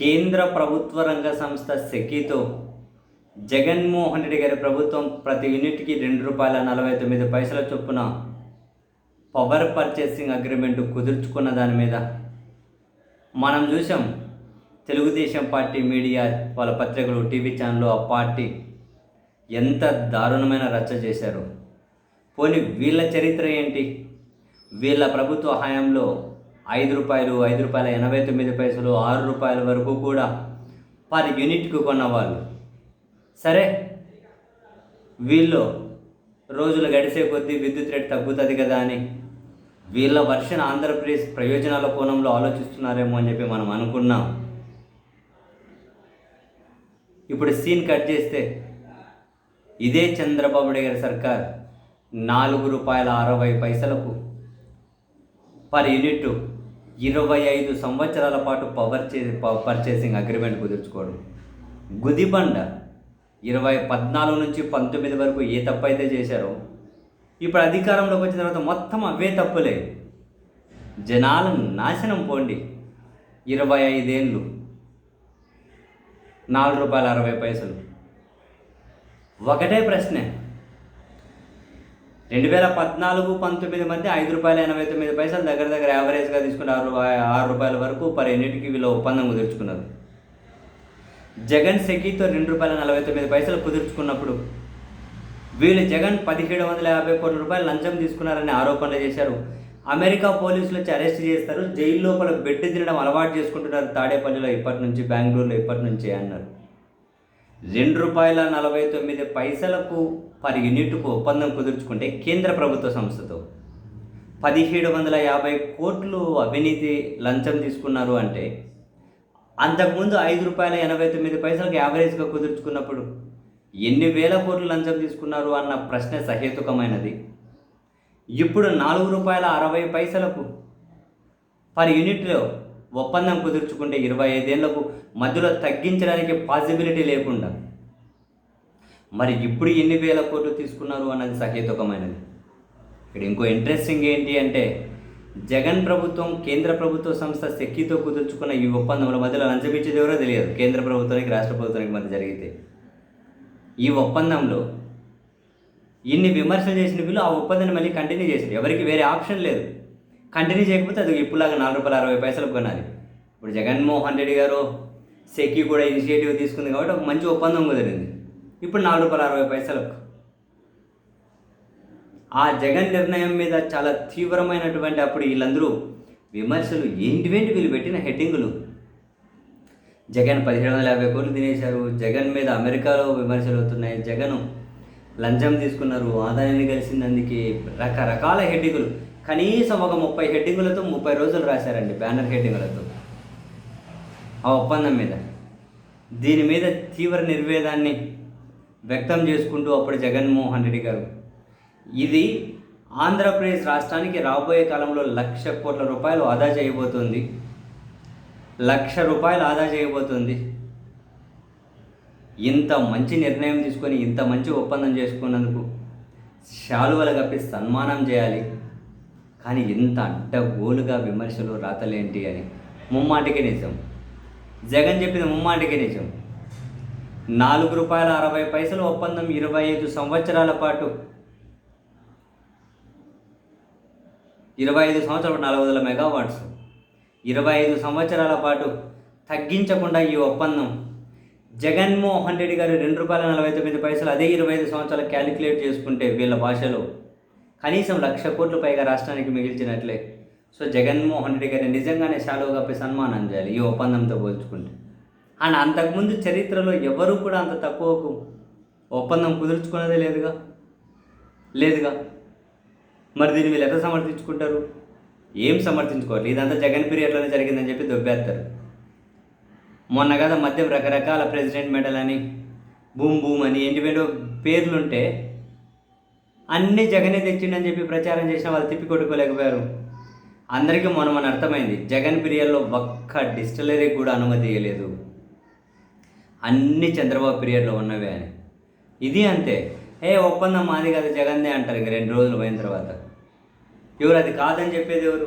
కేంద్ర ప్రభుత్వ రంగ సంస్థ సెకీతో జగన్మోహన్ రెడ్డి గారి ప్రభుత్వం ప్రతి యూనిట్కి రెండు రూపాయల నలభై తొమ్మిది పైసల చొప్పున పవర్ పర్చేసింగ్ అగ్రిమెంట్ కుదుర్చుకున్న దాని మీద మనం చూసాం తెలుగుదేశం పార్టీ మీడియా వాళ్ళ పత్రికలు టీవీ ఛానల్ ఆ పార్టీ ఎంత దారుణమైన రచ్చ చేశారు. పోనీ వీళ్ళ చరిత్ర ఏంటి? వీళ్ళ ప్రభుత్వ హయాంలో ఐదు రూపాయలు ఐదు రూపాయల ఎనభై తొమ్మిది పైసలు ఆరు రూపాయల వరకు కూడా పర్ యూనిట్కు కొన్నవాళ్ళు. సరే వీళ్ళు రోజులు గడిచే కొద్దీ విద్యుత్ రేటు తగ్గుతుంది కదా అని వీళ్ళ వర్షన్ ఆంధ్రప్రదేశ్ ప్రయోజనాల కోణంలో ఆలోచిస్తున్నారేమో అని చెప్పి మనం అనుకున్నాం. ఇప్పుడు సీన్ కట్ చేస్తే ఇదే చంద్రబాబు నాయుడు గారి సర్కార్ నాలుగు రూపాయల అరవై పైసలకు పర్ యూనిట్ ఇరవై ఐదు సంవత్సరాల పాటు పవర్ చే పర్చేసింగ్ అగ్రిమెంట్ కుదుర్చుకోవడం. గుదిబండ ఇరవై పద్నాలుగు నుంచి పంతొమ్మిది వరకు ఏ తప్పు అయితే చేశారో ఇప్పుడు అధికారంలోకి వచ్చిన తర్వాత మొత్తం అవే తప్పులే. జనాలను నాశనం పోండి. ఇరవై ఐదేళ్ళు. నాలుగు రూపాయల అరవై పైసలు. ఒకటే ప్రశ్నే. రెండు వేల పద్నాలుగు పంతొమ్మిది మధ్య ఐదు రూపాయల ఎనభై తొమ్మిది పైసలు దగ్గర దగ్గర యావరేజ్గా తీసుకుని ఆరు ఆరు రూపాయల వరకు పర్ యూనిట్కి వీళ్ళు ఒప్పందం కుదుర్చుకున్నారు. జగన్ సెకీతో రెండు రూపాయల నలభై తొమ్మిది పైసలు కుదుర్చుకున్నప్పుడు వీళ్ళు జగన్ పదిహేడు వందల యాభై కోట్ల రూపాయలు లంచం తీసుకున్నారని ఆరోపణలు చేశారు. అమెరికా పోలీసులు వచ్చి అరెస్ట్ చేస్తారు. జైలు లోపల బెడ్ తినడం అలవాటు చేసుకుంటున్నారు తాడేపల్లిలో ఇప్పటి నుంచి బెంగళూరులో ఇప్పటి నుంచి అన్నారు. రెండు రూపాయల నలభై తొమ్మిది పైసలకు పర్ యూనిట్కు ఒప్పందం కుదుర్చుకుంటే కేంద్ర ప్రభుత్వ సంస్థతో పదిహేడు వందల యాభై కోట్లు అవినీతి లంచం తీసుకున్నారు అంటే అంతకుముందు ఐదు రూపాయల ఎనభై తొమ్మిది పైసలకు యావరేజ్గా కుదుర్చుకున్నప్పుడు ఎన్ని వేల కోట్లు లంచం తీసుకున్నారు అన్న ప్రశ్న సహేతుకమైనది. ఇప్పుడు నాలుగు రూపాయల అరవై పైసలకు పర్ యూనిట్లో ఒప్పందం కుదుర్చుకుంటే ఇరవై ఐదేళ్ళకు మధ్యలో తగ్గించడానికి పాసిబిలిటీ లేకుండా. మరి ఇప్పుడు ఎన్ని వేల కోట్లు తీసుకున్నారు అన్నది సహేతుకమైనది. ఇక్కడ ఇంకో ఇంట్రెస్టింగ్ ఏంటి అంటే జగన్ ప్రభుత్వం కేంద్ర ప్రభుత్వ సంస్థ శక్తితో కుదుర్చుకున్న ఈ ఒప్పందంలో మధ్యలో లంచమిచ్చేది ఎవరో తెలియదు. కేంద్ర ప్రభుత్వానికి రాష్ట్ర ప్రభుత్వానికి మధ్య జరిగితే. ఈ ఒప్పందంలో ఇన్ని విమర్శలు చేసిన వీళ్ళు ఆ ఒప్పందాన్ని మళ్ళీ కంటిన్యూ చేశారు. ఎవరికి వేరే ఆప్షన్ లేదు. కంటిన్యూ చేయకపోతే అది ఇప్పుడులాగా నాలుగు రూపాయలు అరవై పైసలకు కొనాలి. ఇప్పుడు జగన్మోహన్ రెడ్డి గారు సెక్కి కూడా ఇనిషియేటివ్ తీసుకుంది కాబట్టి ఒక మంచి ఒప్పందం కుదిరింది. ఇప్పుడు నాలుగు రూపాయల అరవై పైసలకు ఆ జగన్ నిర్ణయం మీద చాలా తీవ్రమైనటువంటి అప్పుడు వీళ్ళందరూ విమర్శలు ఏంటివేంటి వీళ్ళు పెట్టిన హెడ్డింగులు? జగన్ పదిహేడు వందల యాభై కోట్లు తినేశారు. జగన్ మీద అమెరికాలో విమర్శలు అవుతున్నాయి. జగన్ లంచం తీసుకున్నారు. ఆదాయాన్ని కలిసిందందుకే రకరకాల హెడ్డింగులు. కనీసం ఒక ముప్పై హెడ్డింగులతో ముప్పై రోజులు రాశారండి బ్యానర్ హెడ్డింగులతో. ఆ ఒప్పందం మీద. దీని మీద తీవ్ర నిర్వేదాన్ని వ్యక్తం చేసుకుంటూ అప్పుడు జగన్మోహన్ రెడ్డి గారు ఇది ఆంధ్రప్రదేశ్ రాష్ట్రానికి రాబోయే కాలంలో లక్ష కోట్ల రూపాయలు ఆదా చేయబోతుంది. లక్ష రూపాయలు ఆదా చేయబోతుంది. ఇంత మంచి నిర్ణయం తీసుకొని ఇంత మంచి ఒప్పందం చేసుకున్నందుకు శాలువలు కప్పి సన్మానం చేయాలి. కానీ ఇంత అడ్డగోలుగా విమర్శలు రాతలేంటి అని ముమ్మాటికి నిజం. జగన్ చెప్పింది ముమ్మాటికి నిజం. నాలుగు రూపాయల అరవై పైసలు ఒప్పందం ఇరవై ఐదు సంవత్సరాల పాటు. ఇరవై ఐదు సంవత్సరాలు నాలుగు వందల మెగావాట్స్. ఇరవై ఐదు సంవత్సరాల పాటు తగ్గించకుండా ఈ ఒప్పందం. జగన్మోహన్ రెడ్డి గారు రెండు రూపాయల నలభై తొమ్మిది పైసలు అదే ఇరవై ఐదు సంవత్సరాలు క్యాలిక్యులేట్ చేసుకుంటే వీళ్ళ భాషలో కనీసం లక్ష కోట్ల పైగా రాష్ట్రానికి మిగిల్చినట్లే. సో జగన్మోహన్ రెడ్డి గారిని నిజంగానే శాలువ కప్పి సన్మానం చేయాలి ఈ ఒప్పందంతో పోల్చుకుంటే. అండ్ అంతకుముందు చరిత్రలో ఎవరు కూడా అంత తక్కువకు ఒప్పందం కుదుర్చుకున్నదే లేదుగా? లేదుగా? మరి దీన్ని వీళ్ళు ఎట్లా సమర్థించుకుంటారు? ఏం సమర్థించుకోవాలి? ఇదంతా జగన్ పీరియడ్లోనే జరిగిందని చెప్పి దొబ్బేస్తారు. మొన్న కదా మధ్య రకరకాల ప్రెసిడెంట్ మెడల్ అని బూమ్ బూమ్ అని ఏంటివేంటో పేర్లుంటే అన్ని జగనే తెచ్చిండని చెప్పి ప్రచారం చేసిన వాళ్ళు తిప్పి కొట్టుకోలేకపోయారు. అందరికీ మొన్న మన అర్థమైంది జగన్ పీరియడ్లో ఒక్క డిస్టిలరీకి కూడా అనుమతి ఇవ్వలేదు అన్ని చంద్రబాబు పీరియడ్లో ఉన్నవే అని. ఇది అంతే. ఏ ఒప్పందం మాది కదా జగన్దే అంటారు ఇంక రెండు రోజులు పోయిన తర్వాత. ఎవరు అది కాదని చెప్పేది ఎవరు?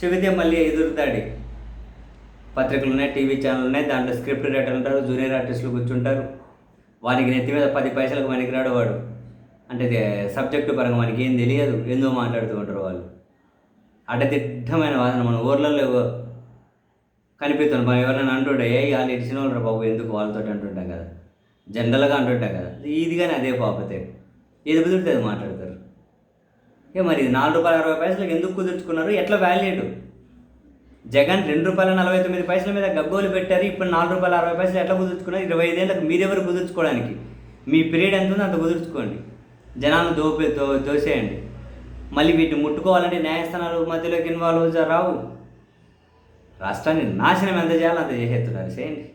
చెబితే మళ్ళీ ఎదురుతాడి పత్రికలు ఉన్నాయి టీవీ ఛానల్ ఉన్నాయి దాంట్లో స్క్రిప్ట్ రైటర్ ఉంటారు జూనియర్ ఆర్టిస్టులు కూర్చుంటారు. వానికి నెత్తి మీద పది పైసలకు పనికిరాడు వాడు. అంటే ఇది సబ్జెక్టు పరంగా మనకి ఏం తెలియదు ఎందులో మాట్లాడుతూ ఉంటారు వాళ్ళు? అడ్డదిడ్డమైన వాదన మన ఊర్లలో కనిపిస్తుంది. మనం ఎవరైనా అంటుంటే ఏ వాళ్ళు ఇచ్చిన వాళ్ళు బాబు ఎందుకు వాళ్ళతో అంటుంటాం కదా? జనరల్గా అంటుంటాం కదా. ఇది కానీ అదే పాపతే. ఏది కుదిరితే అది మాట్లాడతారు. ఏ మరి ఇది నాలుగు రూపాయల అరవై పైసలకు ఎందుకు కుదుర్చుకున్నారు? ఎట్లా వాల్యూడు జగన్ రెండు రూపాయల నలభై తొమ్మిది పైసల మీద గగ్గోలు పెట్టారు. ఇప్పుడు నాలుగు రూపాయల అరవై పైసలు ఎట్లా కుదుర్చుకున్నారు? ఇరవై ఐదేళ్ళకి మీరెవరు కుదుర్చుకోవడానికి? మీ పీరియడ్ ఎంత ఉందో అంత కుదుర్చుకోండి. జనాలను దోపే దో దోసేయండి. మళ్ళీ వీటిని ముట్టుకోవాలంటే న్యాయస్థానాలు మధ్యలోకి ఇన్వాల్వ్ రావు రాష్ట్రాన్ని నాశనం ఎంత చేయాలో అంత చేసేస్తున్నారు. చేయండి.